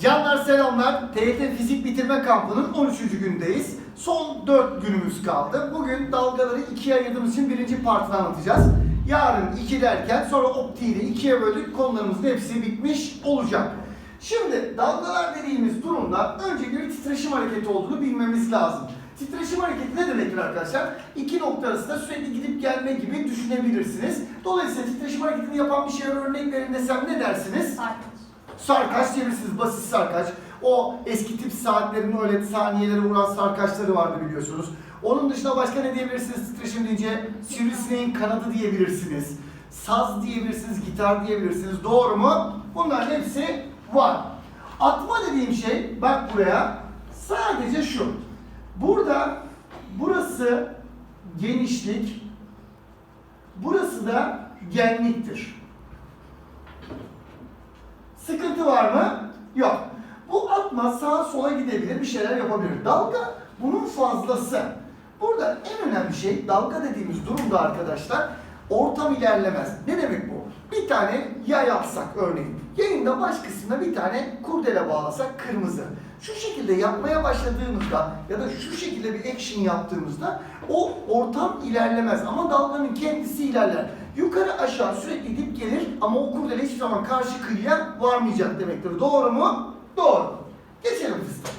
Canlar selamlar. TYT Fizik Bitirme Kampı'nın 13. gündeyiz. Son 4 günümüz kaldı. Bugün dalgaları ikiye ayırdığımız için birinci partını anlatacağız. Yarın 2 derken sonra optiği ikiye böldük. Konularımızın hepsi bitmiş olacak. Şimdi dalgalar dediğimiz durumda öncelikle bir titreşim hareketi olduğunu bilmemiz lazım. Titreşim hareketi ne demektir arkadaşlar? İki nokta arasında sürekli gidip gelme gibi düşünebilirsiniz. Dolayısıyla titreşim hareketini yapan bir şeye örnek verin desem ne dersiniz? Sarkaç. Sarkaç diyebilirsiniz, basit sarkaç. O eski tip saatlerin öyle saniyelere vuran sarkaçları vardı biliyorsunuz. Onun dışında başka ne diyebilirsiniz titreşim deyince? Sivrisineğin kanadı diyebilirsiniz. Saz diyebilirsiniz, gitar diyebilirsiniz. Doğru mu? Bunların hepsi var. Atma dediğim şey, bak buraya, sadece şu. Burada, burası genişlik, burası da genliktir. Sıkıntı var mı? Yok. Bu atma sağa sola gidebilir, bir şeyler yapabilir. Dalga bunun fazlası. Burada en önemli şey dalga dediğimiz durumda arkadaşlar ortam ilerlemez. Ne demek bu? Bir tane yay alsak örneğin. Yayın da baş kısmına bir tane kurdele bağlasak kırmızı. Şu şekilde yapmaya başladığımızda ya da şu şekilde bir action yaptığımızda o ortam ilerlemez ama dalganın kendisi ilerler. Yukarı aşağı sürekli gidip gelir ama o kurdele hiçbir zaman karşı kıyıya varmayacak demektir. Doğru mu? Doğru. Geçelim fıstık.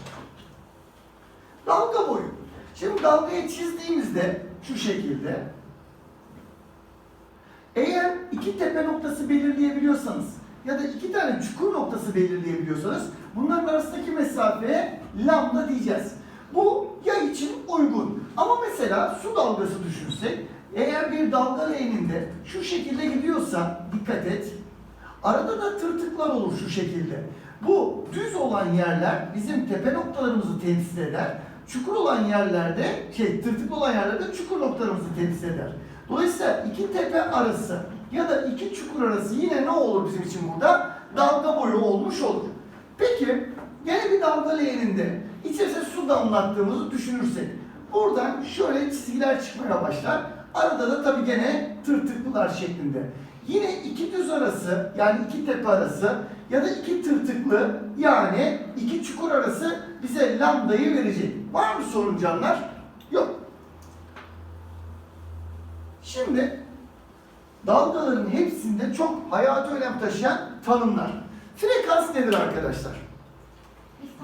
Dalga boyu. Şimdi dalgayı çizdiğimizde şu şekilde eğer iki tepe noktası belirleyebiliyorsanız ya da iki tane çukur noktası belirleyebiliyorsanız bunların arasındaki mesafeye lambda diyeceğiz. Bu yay için uygun. Ama mesela su dalgası düşünsek eğer bir dalga leğeninde şu şekilde gidiyorsa dikkat et. Arada da tırtıklar olur şu şekilde. Bu düz olan yerler bizim tepe noktalarımızı temsil eder. Çukur olan yerlerde, şey tırtıklı olan yerlerde çukur noktalarımızı temsil eder. Dolayısıyla iki tepe arası ya da iki çukur arası yine ne olur bizim için burada? Dalga boyu olmuş olur. Peki gene bir dalga leğeninde içerisine su damlattığımızı düşünürsek buradan şöyle çizgiler çıkmaya başlar. Arada da tabii gene tırtıklılar şeklinde. Yine iki düz arası yani iki tepe arası ya da iki tırtıklı yani iki çukur arası bize lambdayı verecek. Var mı sorun canlar? Yok. Şimdi dalgaların hepsinde çok hayati önem taşıyan tanımlar. Frekans nedir arkadaşlar?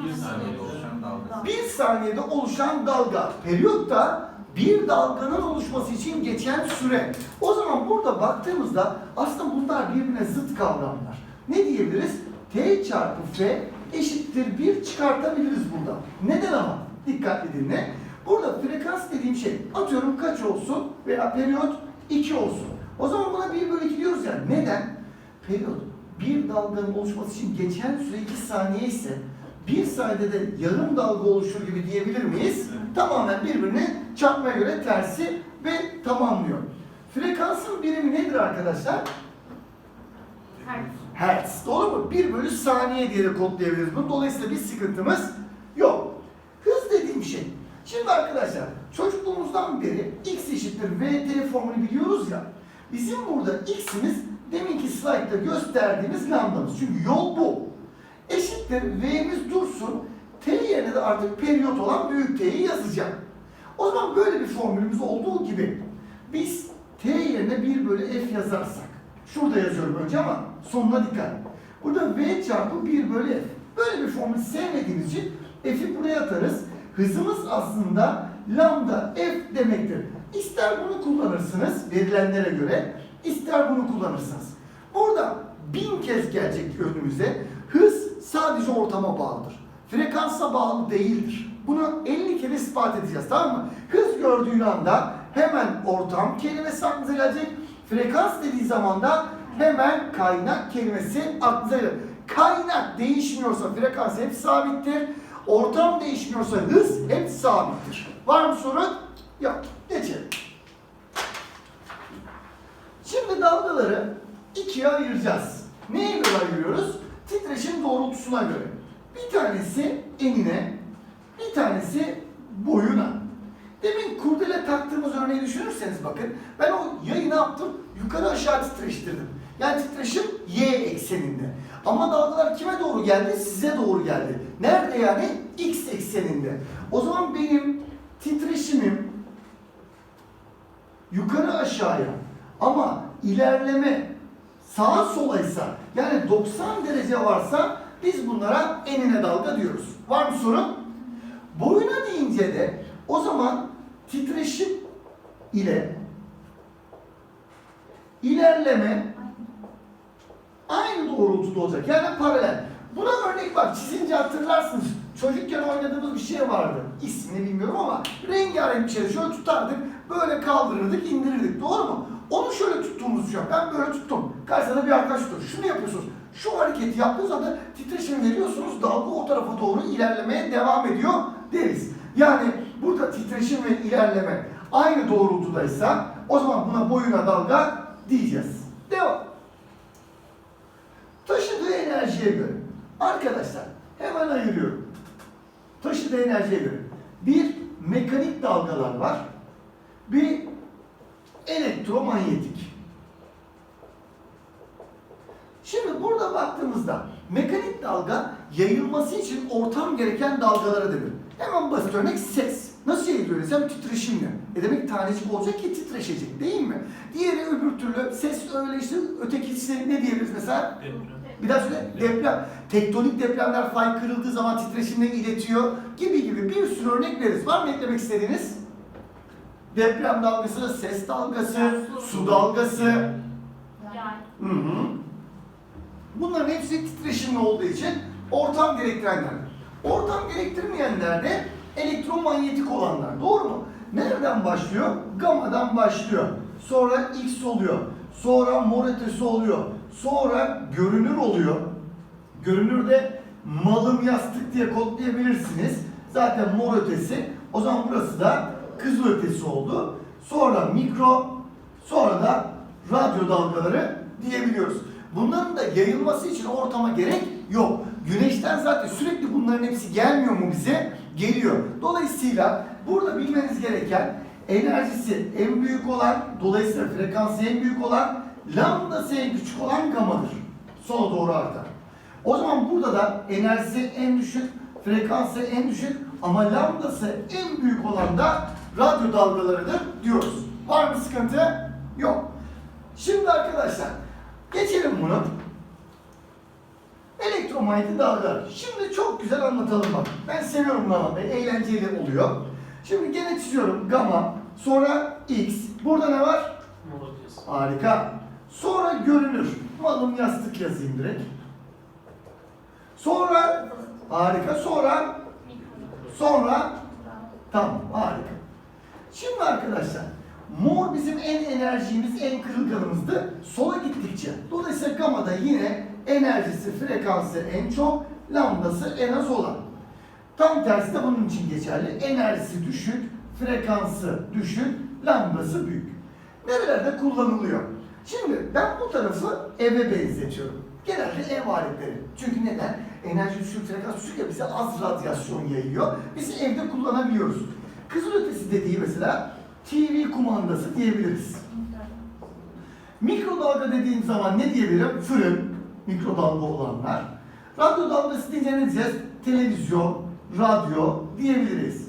Bir saniyede oluşan dalga. Bir saniyede oluşan dalga. Periyot da bir dalganın oluşması için geçen süre. O zaman burada baktığımızda aslında bunlar birbirine zıt kavramlar. Ne diyebiliriz? T çarpı F eşittir 1 çıkartabiliriz burada. Neden ama? Dikkatli dinle. Burada frekans dediğim şey atıyorum kaç olsun veya periyot 2 olsun. O zaman buna 1 bölü 2 diyoruz ya. Neden? Periyot bir dalganın oluşması için geçen süre 2 saniye ise bir saniyede de yarım dalga oluşur gibi diyebilir miyiz? Tamamen birbirine çarpmaya göre tersi ve tamamlıyor. Frekansın birimi nedir arkadaşlar? Hertz. Hertz. Doğru mu? 1 bölü saniye diye de kodlayabiliriz bunu. Dolayısıyla bir sıkıntımız yok. Hız dediğim şey. Şimdi arkadaşlar çocukluğumuzdan beri x eşittir vt formülü biliyoruz ya. Bizim burada x'imiz deminki slaytta gösterdiğimiz lambdamız. Çünkü yol bu. Eşittir v'miz dursun. T yerine de artık periyot olan büyük t'yi yazacağım. O zaman böyle bir formülümüz olduğu gibi biz t yerine 1 bölü f yazarsak şurada yazıyorum önce ama sonuna dikkat. Burada v çarpı 1 bölü f. Böyle bir formül sevmediğimiz için f'i buraya atarız. Hızımız aslında lambda f demektir. İster bunu kullanırsınız verilenlere göre, ister bunu kullanırsınız. Burada bin kez gelecek önümüze. Hız sadece ortama bağlıdır. Frekansa bağlı değildir. Bunu 50 kere ispat edeceğiz tamam mı? Hız gördüğün anda hemen ortam kelimesi aklınıza gelecek. Frekans dediği zaman da hemen kaynak kelimesi aklınıza gelecek. Kaynak değişmiyorsa frekans hep sabittir. Ortam değişmiyorsa hız hep sabittir. Var mı sorun? Yok. Geçelim. Şimdi dalgaları ikiye ayıracağız. Neye göre ayırıyoruz? Titreşim doğrultusuna göre. Bir tanesi enine, bir tanesi boyuna. Demin kurdele taktığımız örneği düşünürseniz bakın, ben o yayı ne yaptım? Yukarı aşağı titreştirdim. Yani titreşim y ekseninde. Ama dalgalar kime doğru geldi? Size doğru geldi. Nerede yani? X ekseninde. O zaman benim titreşimim yukarı aşağıya ama ilerleme sağa solaysa yani 90 derece varsa biz bunlara enine dalga diyoruz. Var mı sorun? Boyuna deyince de o zaman titreşim ile ilerleme aynı doğrultuda olacak. Yani paralel. Buna örnek var. Çizince hatırlarsınız. Çocukken oynadığımız bir şey vardı. İsmini bilmiyorum ama rengarenk bir şey. Şöyle tutardık, böyle kaldırırdık, indirirdik. Doğru mu? Onu şöyle tuttuğumuzu düşün. Ben böyle tuttum. Karşısında bir arkadaş tutuyor. Şunu yapıyorsunuz. Şu hareketi yaptığınız anda titreşim veriyorsunuz. Dalga o tarafa doğru ilerlemeye devam ediyor deriz. Yani burada titreşim ve ilerleme aynı doğrultudaysa o zaman buna boyuna dalga diyeceğiz. Devam. Taşıdığı enerjiye göre. Arkadaşlar hemen ayırıyorum. Taşıdığı enerjiye göre. Bir mekanik dalgalar var. Bir elektromanyetik. Şimdi burada baktığımızda mekanik dalga yayılması için ortam gereken dalgalara denir. Hemen basit örnek ses. Nasıl yayılıyor desem titreşimle. E demek tanecik olacak ki titreşecek değil mi? Diğeri öbür türlü ses öyle işte ötekisi ne diyebiliriz mesela? Bir daha söyle. Deprem. Tektonik depremler fay kırıldığı zaman titreşimle iletiyor gibi gibi bir sürü örnek veririz. Var mı eklemek istediğiniz? Deprem dalgası, ses dalgası, su dalgası. Yay. Hı hı. Bunların hepsi titreşimli olduğu için ortam gerektirenler. Ortam gerektirmeyenler de elektromanyetik olanlar. Doğru mu? Nereden başlıyor? Gammadan başlıyor. Sonra X oluyor. Sonra mor ötesi oluyor. Sonra görünür oluyor. Görünürde malım yastık diye kodlayabilirsiniz. Zaten mor ötesi. O zaman burası da kızıl ötesi oldu. Sonra mikro, sonra da radyo dalgaları diyebiliyoruz. Bunların da yayılması için ortama gerek yok. Güneşten zaten sürekli bunların hepsi gelmiyor mu bize? Geliyor. Dolayısıyla burada bilmeniz gereken enerjisi en büyük olan, dolayısıyla frekansı en büyük olan, lambdası en küçük olan gamadır. Sola doğru artar. O zaman burada da enerjisi en düşük, frekansı en düşük ama lambdası en büyük olan da radyo dalgalarıdır diyoruz. Var mı sıkıntı? Yok. Şimdi arkadaşlar geçelim bunu. Elektromanyetik dalgalar. Şimdi çok güzel anlatalım bak. Ben seviyorum bunu anlatmayı. Eğlenceli oluyor. Şimdi gene çiziyorum. Gamma. Sonra X. Burada ne var? Harika. Sonra görünür. Malum yastık yazayım direkt. Sonra harika. Sonra sonra tamam harika. Şimdi arkadaşlar mor bizim en enerjimiz, en kırılganımızdı. Sola gittikçe. Dolayısıyla gamada yine enerjisi, frekansı en çok, lambdası en az olan. Tam tersi de bunun için geçerli. Enerjisi düşük, frekansı düşük, lambdası büyük. Nerelerde kullanılıyor? Şimdi ben bu tarafı eve benzetiyorum. Genelde ev aletleri. Çünkü neden? Enerji düşük, frekans düşük ya bize az radyasyon yayıyor. Biz evde kullanabiliyoruz. Kızıl ötesi dediği mesela TV kumandası diyebiliriz. Mikrodalga dediğim zaman ne diyebilirim? Fırın, mikrodalga olanlar. Radyo dalgası deyince ne diyeceğiz? Televizyon, radyo diyebiliriz.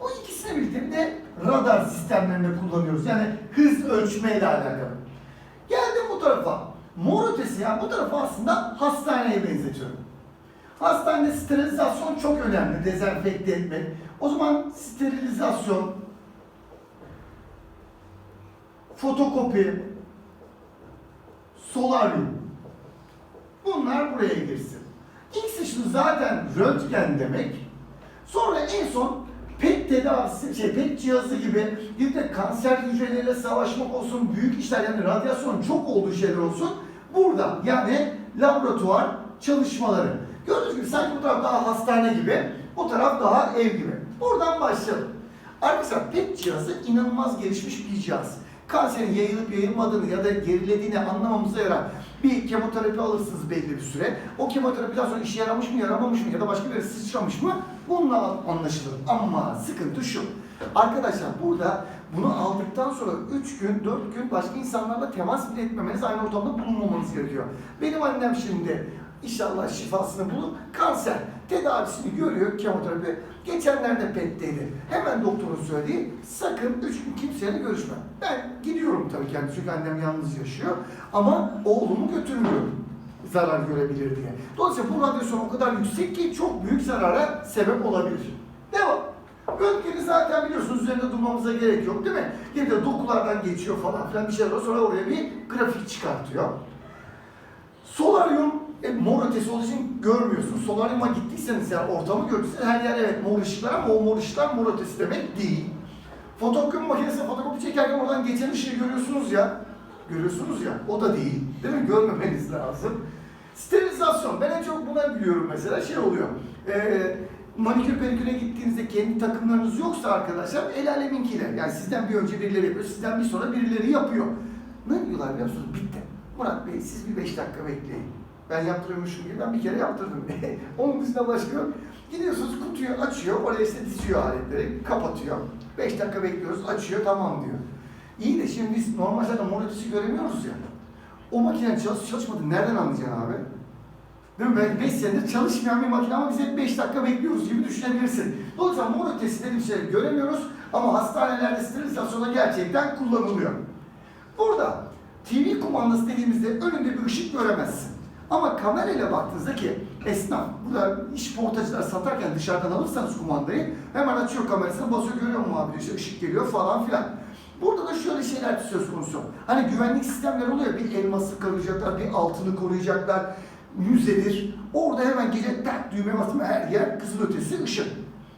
O ikisini birlikte bir de radar sistemlerinde kullanıyoruz. Yani hız ölçmeyle alakalı. Geldim bu tarafa. Mor ötesi yani bu tarafa aslında hastaneye benzetiyorum. Hastanede sterilizasyon çok önemli. Dezenfekte etmek. O zaman sterilizasyon, fotokopi, solaryum. Bunlar buraya girsin. X ışını zaten röntgen demek. Sonra en son PET tedavisi, şey, PET cihazı gibi bir de kanser hücreleriyle savaşmak olsun, büyük işler yani radyasyon çok olduğu şeyler olsun. Burada yani laboratuvar çalışmaları. Gördüğünüz gibi sanki bu taraf daha hastane gibi, bu taraf daha ev gibi. Buradan başlayalım. Arkadaşlar PET cihazı inanılmaz gelişmiş bir cihaz. Kanserin yayılıp yayılmadığını ya da gerilediğini anlamamıza yarar. Bir kemoterapi alırsınız belli bir süre. O kemoterapiden sonra işe yaramış mı yaramamış mı ya da başka bir yere sıçramış mı bununla anlaşılır. Ama sıkıntı şu. Arkadaşlar burada bunu aldıktan sonra 3 gün, 4 gün başka insanlarla temas bile etmemeniz, aynı ortamda bulunmamanız gerekiyor. Benim annem şimdi İnşallah şifasını bulur. Kanser tedavisini görüyor kemoterapi. Geçenlerde PET'teydi. Hemen doktorun söylediği sakın üç gün kimseyle görüşme. Ben gidiyorum tabii kendi çünkü annem yalnız yaşıyor. Ama oğlumu götürmüyorum zarar görebilir diye. Dolayısıyla bu radyasyon o kadar yüksek ki çok büyük zarara sebep olabilir. Devam. Röntgeni zaten biliyorsunuz üzerinde durmamıza gerek yok değil mi? Yine de dokulardan geçiyor falan filan bir şeyler var. Sonra oraya bir grafik çıkartıyor. Solaryum e, mor ötesi olduğu için görmüyorsun. Solaryuma gittiyseniz yani ortamı gördüyseniz her yer evet mor ışıklar ama o mor ışıklar mor ötesi demek değil. Fotokopi makinesine fotokopi çekerken oradan geçen ışığı görüyorsunuz ya. Görüyorsunuz ya. O da değil. Değil mi? Görmemeniz lazım. Sterilizasyon. Ben en çok buna biliyorum mesela. Şey oluyor. Ee, manikür pediküre gittiğinizde kendi takımlarınız yoksa arkadaşlar el aleminkiler. Yani sizden bir önce birileri yapıyor. Sizden bir sonra birileri yapıyor. Ne diyorlar biliyor musunuz? Bitti. Murat Bey siz bir beş dakika bekleyin. Ben yaptırıyormuşum gibi ben bir kere yaptırdım. Onun dışında başka yok. Gidiyorsunuz kutuyu açıyor, oraya işte diziyor aletleri, kapatıyor. Beş dakika bekliyoruz, açıyor, tamam diyor. İyi de şimdi biz normal zaten ötesi göremiyoruz ya. O makine çalışıp çalışmadı nereden anlayacaksın abi? Değil mi? Belki 5 senedir çalışmayan bir makine ama biz hep 5 dakika bekliyoruz gibi düşünebilirsin. Dolayısıyla mor ötesi dediğim şeyleri göremiyoruz ama hastanelerde sterilizasyonda gerçekten kullanılıyor. Burada TV kumandası dediğimizde önünde bir ışık göremezsin. Ama kamerayla baktığınızda ki esnaf, burada iş portacılar satarken dışarıdan alırsanız kumandayı hemen açıyor kamerasını basıyor görüyor mu abi işte ışık geliyor falan filan. Burada da şöyle şeyler söz konusu. Hani güvenlik sistemleri oluyor. Bir elması koruyacaklar, bir altını koruyacaklar. Müzedir. Orada hemen gece tak düğmeye bastım her yer kızıl ötesi ışık.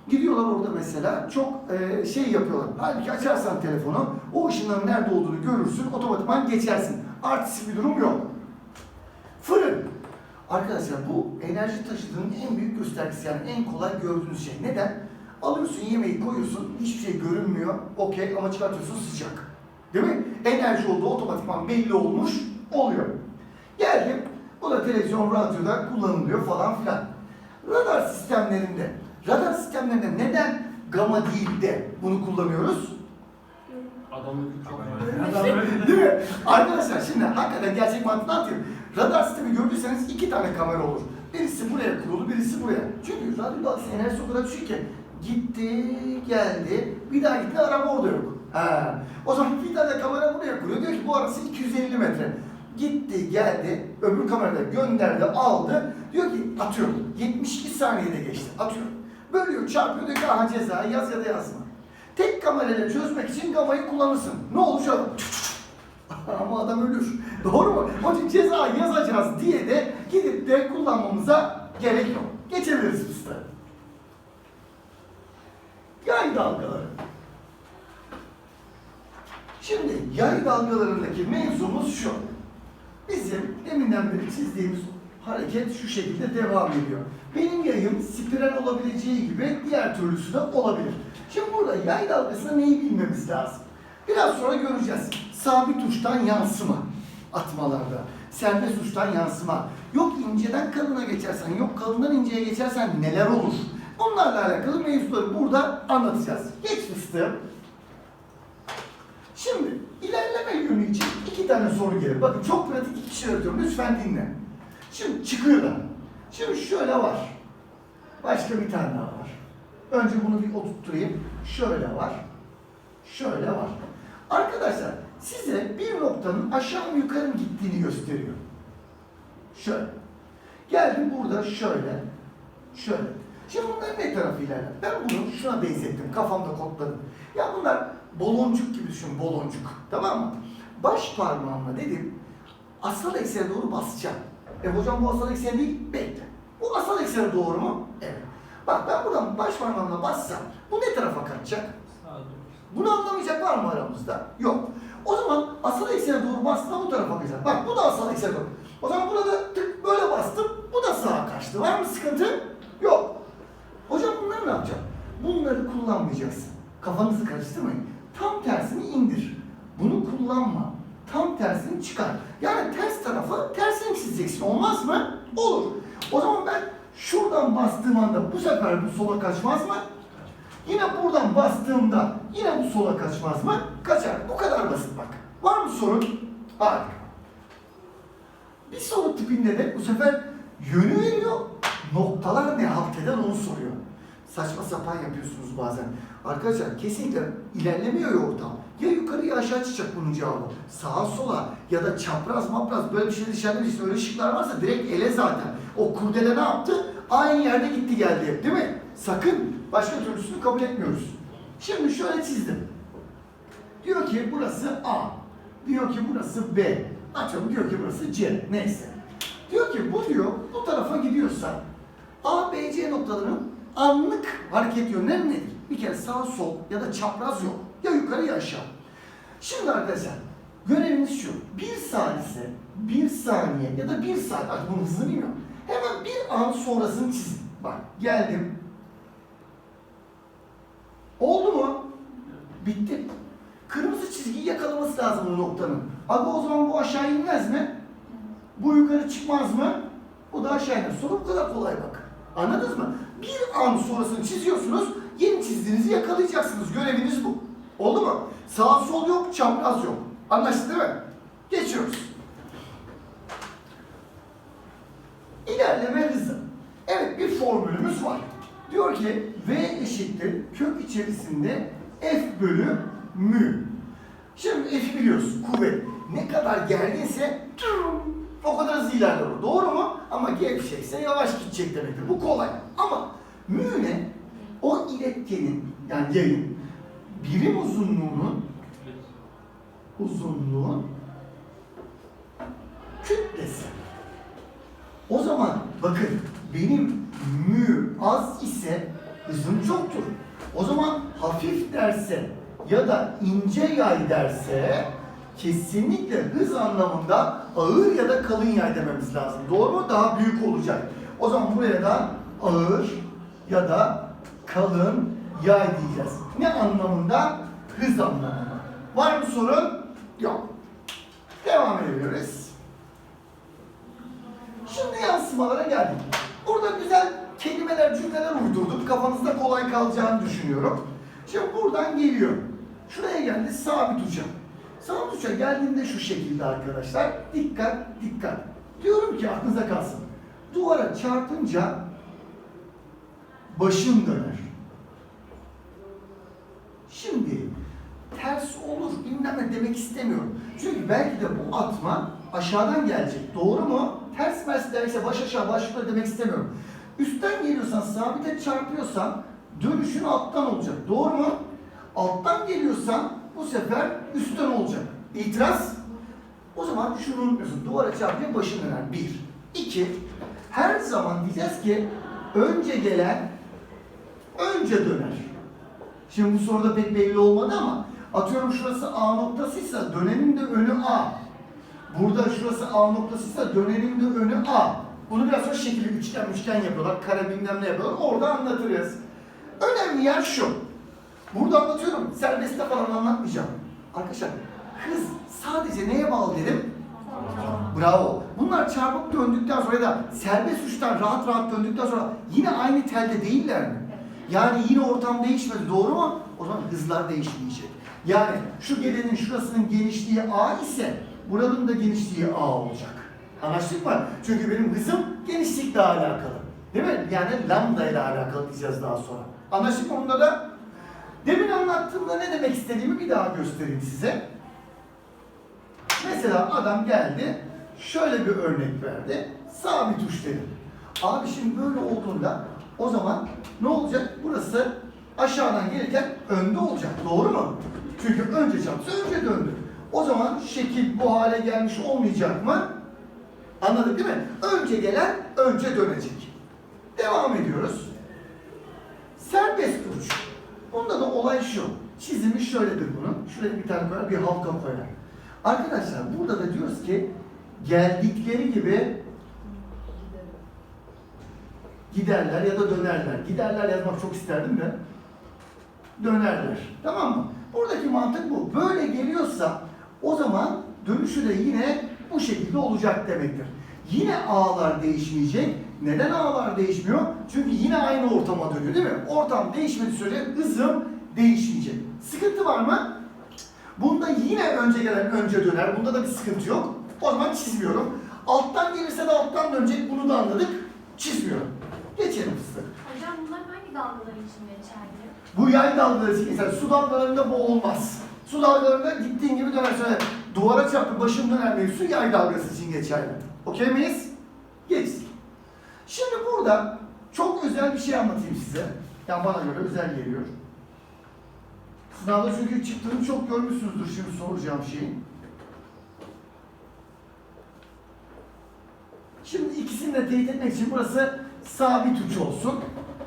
Gidiyorlar orada mesela çok e, şey yapıyorlar. Halbuki açarsan telefonu o ışınların nerede olduğunu görürsün otomatikman geçersin. Artistik bir durum yok. Arkadaşlar bu enerji taşıdığının en büyük göstergesi yani en kolay gördüğünüz şey. Neden? Alıyorsun yemeği koyuyorsun hiçbir şey görünmüyor. Okey ama çıkartıyorsun sıcak. Değil mi? Enerji olduğu otomatikman belli olmuş oluyor. Geldim. Bu da televizyon, radyoda kullanılıyor falan filan. Radar sistemlerinde, radar sistemlerinde neden gama değil de bunu kullanıyoruz? Adamın çok Değil mi? Arkadaşlar şimdi hakikaten gerçek mantığını anlatayım. Radar sistemi gördüyseniz iki tane kamera olur. Birisi buraya kurulu, birisi buraya. Çünkü radyo dalgası enerjisi o kadar düşük ki gitti, geldi, bir daha gitti, araba orada yok. Ha. O zaman bir tane kamera buraya kuruyor. Diyor ki bu arası 250 metre. Gitti, geldi, öbür kamerada gönderdi, aldı. Diyor ki atıyorum. 72 saniyede geçti. Atıyorum. Bölüyor, çarpıyor, diyor ki aha ceza yaz ya da yazma. Tek kamerayla çözmek için gamayı kullanırsın. Ne şöyle ama adam ölür. Doğru mu? Onun için ceza yazacağız diye de gidip de kullanmamıza gerek yok. Geçebiliriz de. Yay dalgaları. Şimdi yay dalgalarındaki mevzumuz şu. Bizim deminden beri çizdiğimiz hareket şu şekilde devam ediyor. Benim yayım spiral olabileceği gibi diğer türlüsü de olabilir. Şimdi burada yay dalgasında neyi bilmemiz lazım? Biraz sonra göreceğiz. Sabit uçtan yansıma atmalarda. Serbest uçtan yansıma. Yok inceden kalına geçersen, yok kalından inceye geçersen neler olur? Bunlarla alakalı mevzuları burada anlatacağız. Geç fıstığım. Şimdi ilerleme yönü için iki tane soru gelir. Bakın çok pratik iki şey öğretiyorum. Lütfen dinle. Şimdi çıkıyor da. Şimdi şöyle var. Başka bir tane daha var. Önce bunu bir oturtturayım. Şöyle var. Şöyle var. Arkadaşlar size bir noktanın aşağı mı yukarı mı gittiğini gösteriyor. Şöyle. Geldim burada şöyle. Şöyle. Şimdi bunların ne tarafı ilerler? Ben bunu şuna benzettim. Kafamda kodladım. Ya bunlar baloncuk gibi düşün. Baloncuk. Tamam mı? Baş parmağımla dedim. Asal eksene doğru basacağım. E hocam bu asal eksen değil. Bekle. Bu asal eksene doğru mu? Evet. Bak ben buradan baş parmağımla bassam bu ne tarafa kaçacak? Bunu anlamayacak var mı aramızda? Yok. O zaman asal eksene doğru bastığında bu tarafa kaçacak. Bak bu da asal doğru. O zaman burada tık böyle bastım. Bu da sağa kaçtı. Var mı sıkıntı? Yok. Hocam bunları ne yapacağım? Bunları kullanmayacaksın. Kafanızı karıştırmayın. Tam tersini indir. Bunu kullanma. Tam tersini çıkar. Yani ters tarafı tersini çizeceksin. Olmaz mı? Olur. O zaman ben şuradan bastığım anda bu sefer bu sola kaçmaz mı? Yine buradan bastığımda yine bu sola kaçmaz mı? Kaçar. Bu kadar basit bak. Var mı sorun? Harika. Bir soru tipinde de bu sefer Yönü veriyor. Noktalar ne halt eden onu soruyor. Saçma sapan yapıyorsunuz bazen. Arkadaşlar kesinlikle ilerlemiyor ya ortam. Ya yukarı ya aşağı çıkacak bunun cevabı. Sağa sola ya da çapraz mapraz böyle bir şey işaretlemişsin. Öyle ışıklar varsa direkt ele zaten. O kurdele ne yaptı? Aynı yerde gitti geldi hep değil mi? Sakın başka türlüsünü kabul etmiyoruz. Şimdi şöyle çizdim. Diyor ki burası A. Diyor ki burası B. Açalım diyor ki burası C. Neyse. Diyor ki bu diyor bu tarafa gidiyorsa A, B, C noktalarının anlık hareket yönleri nedir? Bir kere sağ, sol ya da çapraz yok. Ya yukarı ya aşağı. Şimdi arkadaşlar görevimiz şu. Bir salise, bir saniye ya da bir saat artık bunun hızını bilmiyorum. Hemen bir an sonrasını çizin. Bak geldim. Oldu mu? Bitti. Kırmızı çizgiyi yakalaması lazım bu noktanın. Abi o zaman bu aşağı inmez mi? Bu yukarı çıkmaz mı? Bu da aşağı iner. Soru bu kadar kolay bak. Anladınız mı? Bir an sonrasını çiziyorsunuz, yeni çizdiğinizi yakalayacaksınız. Göreviniz bu. Oldu mu? Sağ sol yok, çapraz yok. Anlaştık değil mi? Geçiyoruz. İlerleme hızı. Evet bir formülümüz var. Diyor ki V eşittir kök içerisinde F bölü mü. Şimdi F'i biliyoruz kuvvet. Ne kadar gerginse o kadar hızlı ilerler. Doğru mu? Ama gevşekse yavaş gidecek demektir. Bu kolay. Ama mü ne? O iletkenin yani yayın birim uzunluğunun uzunluğun kütlesi. O zaman bakın benim mü az ise hızım çoktur. O zaman hafif derse ya da ince yay derse kesinlikle hız anlamında ağır ya da kalın yay dememiz lazım. Doğru mu? Daha büyük olacak. O zaman buraya da ağır ya da kalın yay diyeceğiz. Ne anlamında? Hız anlamında. Var mı sorun? Yok. Devam ediyoruz. Kafanızda kolay kalacağını düşünüyorum. Şimdi buradan geliyor. Şuraya geldi sabit uça. Sabit uça geldiğinde şu şekilde arkadaşlar. Dikkat, dikkat. Diyorum ki aklınıza kalsın. Duvara çarpınca başın döner. Şimdi ters olur bilmem demek istemiyorum. Çünkü belki de bu atma aşağıdan gelecek. Doğru mu? Ters mers derse baş aşağı baş yukarı demek istemiyorum. Üstten geliyorsan sabite çarpıyorsan dönüşün alttan olacak. Doğru mu? Alttan geliyorsan bu sefer üstten olacak. İtiraz? O zaman şunu unutmuyorsun. Duvara çarpınca başın döner. Bir. İki. Her zaman diyeceğiz ki önce gelen önce döner. Şimdi bu soruda pek belli olmadı ama atıyorum şurası A noktasıysa dönemin de önü A. Burada şurası A noktasıysa dönemin de önü A. Bunu biraz sonra şekilli üçgen üçgen yapıyorlar. Kare bilmem ne yapıyorlar. Orada anlatırız. Önemli yer şu. Burada anlatıyorum. Serbestte falan anlatmayacağım. Arkadaşlar hız sadece neye bağlı dedim? Bravo. Bunlar çarpıp döndükten sonra ya da serbest uçtan rahat rahat döndükten sonra yine aynı telde değiller mi? Yani yine ortam değişmedi doğru mu? O zaman hızlar değişmeyecek. Yani şu gelenin şurasının genişliği A ise buranın da genişliği A olacak. Anlaştık mı? Çünkü benim hızım genişlikle alakalı. Değil mi? Yani lambda ile alakalı diyeceğiz daha sonra. Anlaştık mı onda da? Demin anlattığımda ne demek istediğimi bir daha göstereyim size. Mesela adam geldi, şöyle bir örnek verdi. Sabit uç dedim. Abi şimdi böyle olduğunda o zaman ne olacak? Burası aşağıdan gelirken önde olacak. Doğru mu? Çünkü önce çarptı, önce döndü. O zaman şekil bu hale gelmiş olmayacak mı? Anladık değil mi? Önce gelen önce dönecek. Devam ediyoruz. Serbest uç. Bunda da olay şu. Çizimi şöyledir bunun. Şuraya bir tane koyar, bir halka koyar. Arkadaşlar burada da diyoruz ki geldikleri gibi giderler ya da dönerler. Giderler yazmak çok isterdim de dönerler. Tamam mı? Buradaki mantık bu. Böyle geliyorsa o zaman dönüşü de yine bu şekilde olacak demektir. Yine ağlar değişmeyecek. Neden ağlar değişmiyor? Çünkü yine aynı ortama dönüyor değil mi? Ortam değişmediği sürece hızım değişmeyecek. Sıkıntı var mı? Bunda yine önce gelen önce döner. Bunda da bir sıkıntı yok. O zaman çizmiyorum. Alttan gelirse de alttan dönecek. Bunu da anladık. Çizmiyorum. Geçelim fıstık. Hocam bunlar hangi dalgalar için geçerli? Bu yay dalgaları için mesela su dalgalarında bu olmaz. Su dalgalarında gittiğin gibi dönersin. Duvara çarpıp başın döner mevzusu yay dalgası için geçerli. Okey miyiz? Geçtik. Şimdi burada çok özel bir şey anlatayım size. Yani bana göre özel geliyor. Sınavda çünkü çıktığını çok görmüşsünüzdür şimdi soracağım şeyin. Şimdi ikisini de teyit etmek için burası sabit uç olsun.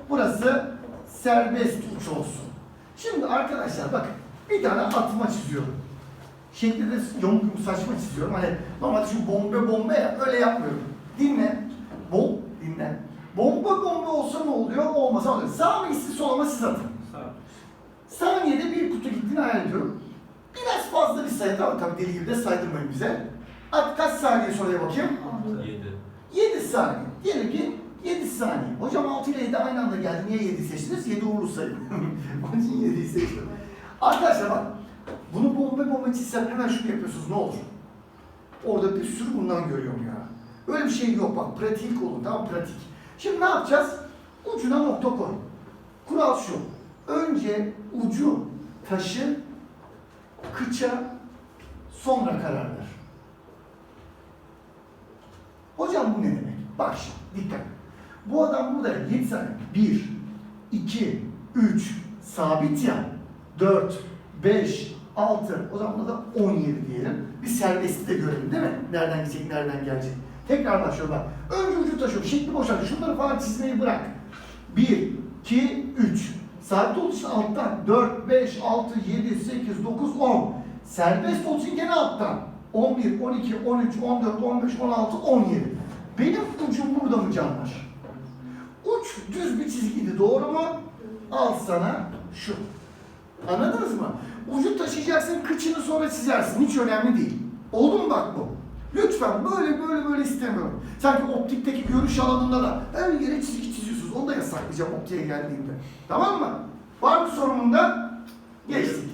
Burası serbest uç olsun. Şimdi arkadaşlar bakın bir tane atma çiziyorum. Şekli de yamuk yumuk saçma çiziyorum. Hani normalde şu bombe bombe ya öyle yapmıyorum. Dinle. Bom dinle. Bomba bomba olsa ne oluyor? Olmasa ne oluyor? Sağ mı siz sola mı siz atın. Saniyede bir kutu gittiğini hayal ediyorum. Biraz fazla bir sayı ama tabii deli gibi de saydırmayın bize. At kaç saniye sonraya bakayım? 7. 7 saniye. Diyelim ki 7 saniye. Hocam 6 ile 7 aynı anda geldi. Niye 7 seçtiniz? 7 uğurlu sayı. Onun için 7'yi seçtim. Arkadaşlar bak. Bunu bomba bomba çizsem hemen şunu yapıyorsunuz. Ne olur? Orada bir sürü bundan görüyorum ya. Öyle bir şey yok bak. Pratik olun. Tamam pratik. Şimdi ne yapacağız? Ucuna nokta koy. Kural şu. Önce ucu taşı kıça sonra karar ver. Hocam bu ne demek? Bak şimdi dikkat. Bu adam burada 7 saniye. 1, 2, 3, sabit ya. 4, 5, 6. O zaman burada da 17 diyelim. Bir serbesti de görelim değil mi? Nereden gidecek, nereden gelecek. Tekrar başlıyorum bak. Önce ucu taşıyor. Şekli boşalt. Şunları falan çizmeyi bırak. 1, 2, 3. Sabit olduğu için alttan. 4, 5, 6, 7, 8, 9, 10. Serbest olduğu için gene alttan. 11, 12, 13, 14, 15, 16, 17. Benim ucum burada mı canlar? Uç düz bir çizgiydi doğru mu? Al sana şu. Anladınız mı? Ucu taşıyacaksın, kıçını sonra çizersin. Hiç önemli değil. Oldu mu bak bu? Lütfen böyle böyle böyle istemiyorum. Sanki optikteki görüş alanında da her yere çizgi çiziyorsunuz. Onu da yasaklayacağım optiğe geldiğimde. Tamam mı? Var mı sorumunda? Geçtik.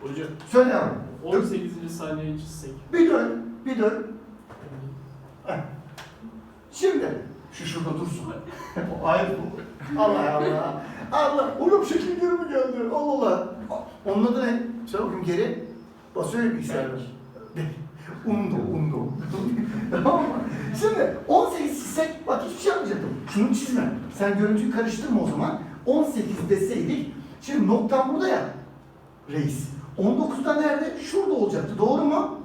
Hocam Söyle yavrum. 18. saniyeyi çizsek. Bir dön, bir dön. Şimdi, şu şurada dursun. ayrı bu. Allah Allah. Allah, oğlum şekil geri mi geldi? Allah Allah. Onun adı ne? Söyle bakayım geri. Basıyor ya bilgisayarlar. Undo, undo. tamam mı? Şimdi 18 çizsek, bak hiçbir şey yapmayacaktım. Şunu çizme. Sen görüntüyü karıştırma o zaman. 18 deseydik, şimdi noktam burada ya. Reis. 19'da nerede? Şurada olacaktı. Doğru mu?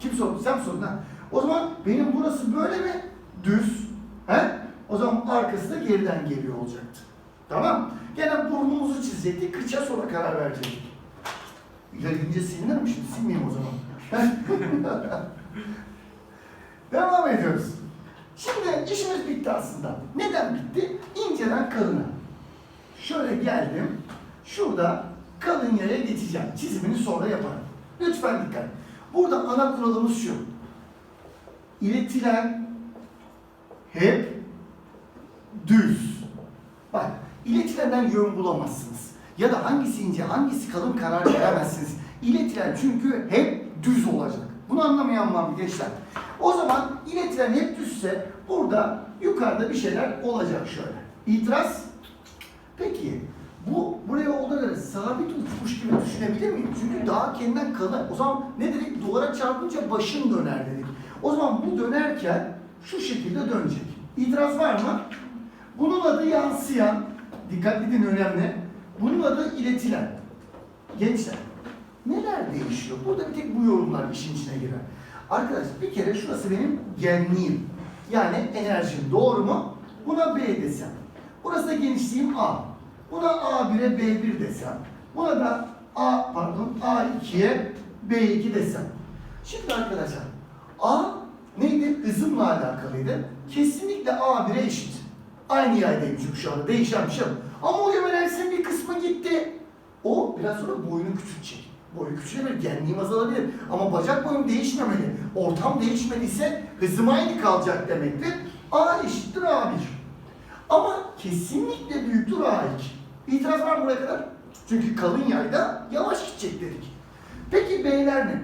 Kim sordu? Sen mi sordun ha? O zaman benim burası böyle mi? Düz. He? O zaman arkası da geriden geliyor olacaktı. Tamam. Gene burnumuzu çizecektik. Kıça sonra karar verecektik. İleri gidince silinir mi şimdi? Silmeyeyim o zaman. Devam ediyoruz. Şimdi işimiz bitti aslında. Neden bitti? İnceden kalına. Şöyle geldim. Şurada kalın yere geçeceğim. Çizimini sonra yaparım. Lütfen dikkat. Burada ana kuralımız şu. İletilen hep düz. Bak, iletilenden yön bulamazsınız. Ya da hangisi ince, hangisi kalın karar veremezsiniz. İletilen çünkü hep düz olacak. Bunu anlamayan var mı gençler? O zaman iletilen hep düzse burada yukarıda bir şeyler olacak şöyle. İtiraz? Peki bu buraya olduğuna sabit uçmuş gibi düşünebilir miyim? Çünkü daha kendinden kalın. O zaman ne dedik? Duvara çarpınca başın döner dedik. O zaman bu dönerken şu şekilde dönecek. İtiraz var mı? Bunun adı yansıyan. Dikkat edin önemli. Bunun adı iletilen. Gençler neler değişiyor? Burada bir tek bu yorumlar işin içine girer. Arkadaş bir kere şurası benim genliğim. Yani enerjim. Doğru mu? Buna B desem. Burası da genişliğim A. Buna A1'e B1 desem. Buna da A pardon A2'ye B2 desem. Şimdi arkadaşlar A neydi? Hızımla alakalıydı. Kesinlikle A1'e eşit. Aynı yaydayım çünkü şu anda değişen bir şey yok. Ama hocam enerjisinin bir kısmı gitti. O biraz sonra boyunu küçültecek. Boyu küçülebilir, genliğim azalabilir. Ama bacak boyum değişmemeli. Ortam değişmediyse hızım aynı kalacak demektir. A eşittir A1. Ama kesinlikle büyüktür A2. İtiraz var buraya kadar? Çünkü kalın yayda yavaş gidecek dedik. Peki B'ler ne?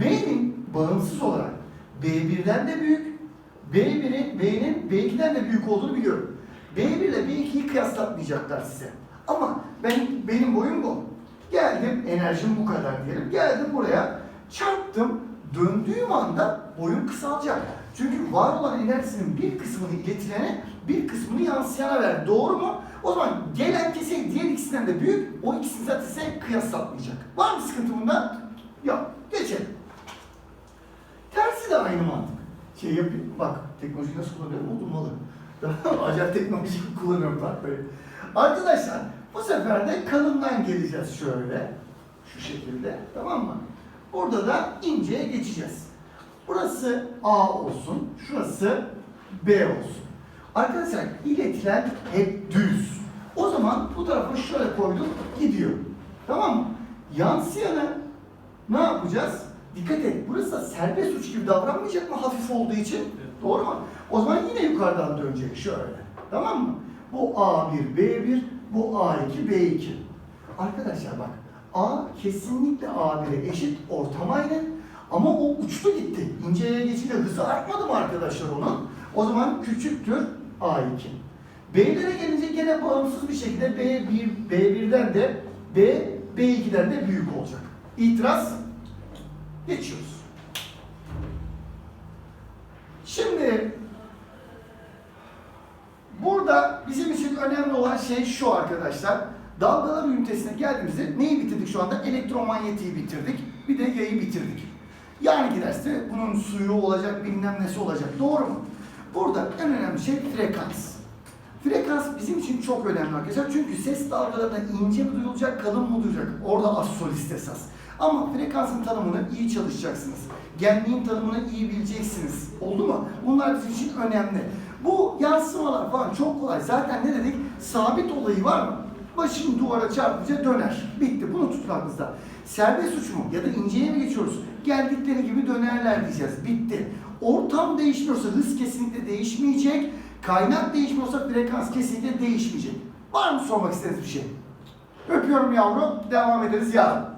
B'nin bağımsız olarak B1'den de büyük, B1'in B'nin B2'den de büyük olduğunu biliyorum. B1 ile B2'yi kıyaslatmayacaklar size. Ama ben benim boyum bu. Geldim enerjim bu kadar diyelim. Geldim buraya çarptım. Döndüğüm anda boyum kısalacak. Çünkü var olan enerjisinin bir kısmını iletilene bir kısmını yansıyana ver. Doğru mu? O zaman gelen kesek diğer ikisinden de büyük. O ikisini zaten size kıyaslatmayacak. Var mı sıkıntı bunda? Yok. Geçelim. Tersi de aynı mantık. Şey yapayım, bak teknolojiyi nasıl kullanıyorum unutmalı. Acayip teknoloji kullanıyorum böyle. Arkadaşlar bu sefer de kalından geleceğiz şöyle. Şu şekilde tamam mı? Burada da inceye geçeceğiz. Burası A olsun, şurası B olsun. Arkadaşlar iletilen hep düz. O zaman bu tarafa şöyle koydum gidiyor. Tamam mı? Yansıyanı ne yapacağız? Dikkat et, burası da serbest uç gibi davranmayacak mı hafif olduğu için? Doğru mu? O zaman yine yukarıdan dönecek şöyle. Tamam mı? Bu A1, B1, bu A2, B2. Arkadaşlar bak, A kesinlikle A1'e eşit, ortam aynı. Ama o uçtu gitti. İnceye geçince hızı artmadı mı arkadaşlar onun? O zaman küçüktür A2. B'lere gelince gene bağımsız bir şekilde B1, B1'den de B, B2'den de büyük olacak. İtiraz geçiyoruz. Şimdi burada bizim için önemli olan şey şu arkadaşlar. Dalgalar ünitesine geldiğimizde neyi bitirdik şu anda? Elektromanyetiği bitirdik. Bir de yayı bitirdik. Yani giderse bunun suyu olacak, bilmem nesi olacak. Doğru mu? Burada en önemli şey frekans. Frekans bizim için çok önemli arkadaşlar. Çünkü ses dalgalarında ince mi duyulacak, kalın mı duyulacak? Orada az solist esas. Ama frekansın tanımını iyi çalışacaksınız. Genliğin tanımını iyi bileceksiniz. Oldu mu? Bunlar bizim için önemli. Bu yansımalar falan çok kolay. Zaten ne dedik? Sabit olayı var mı? Başın duvara çarpınca döner. Bitti. Bunu tutun. Serbest uç mu? Ya da inceye mi geçiyoruz? Geldikleri gibi dönerler diyeceğiz. Bitti. Ortam değişmiyorsa hız kesinlikle değişmeyecek. Kaynak değişmiyorsa frekans kesinlikle değişmeyecek. Var mı sormak istediğiniz bir şey? Öpüyorum yavrum. Devam ederiz yarın.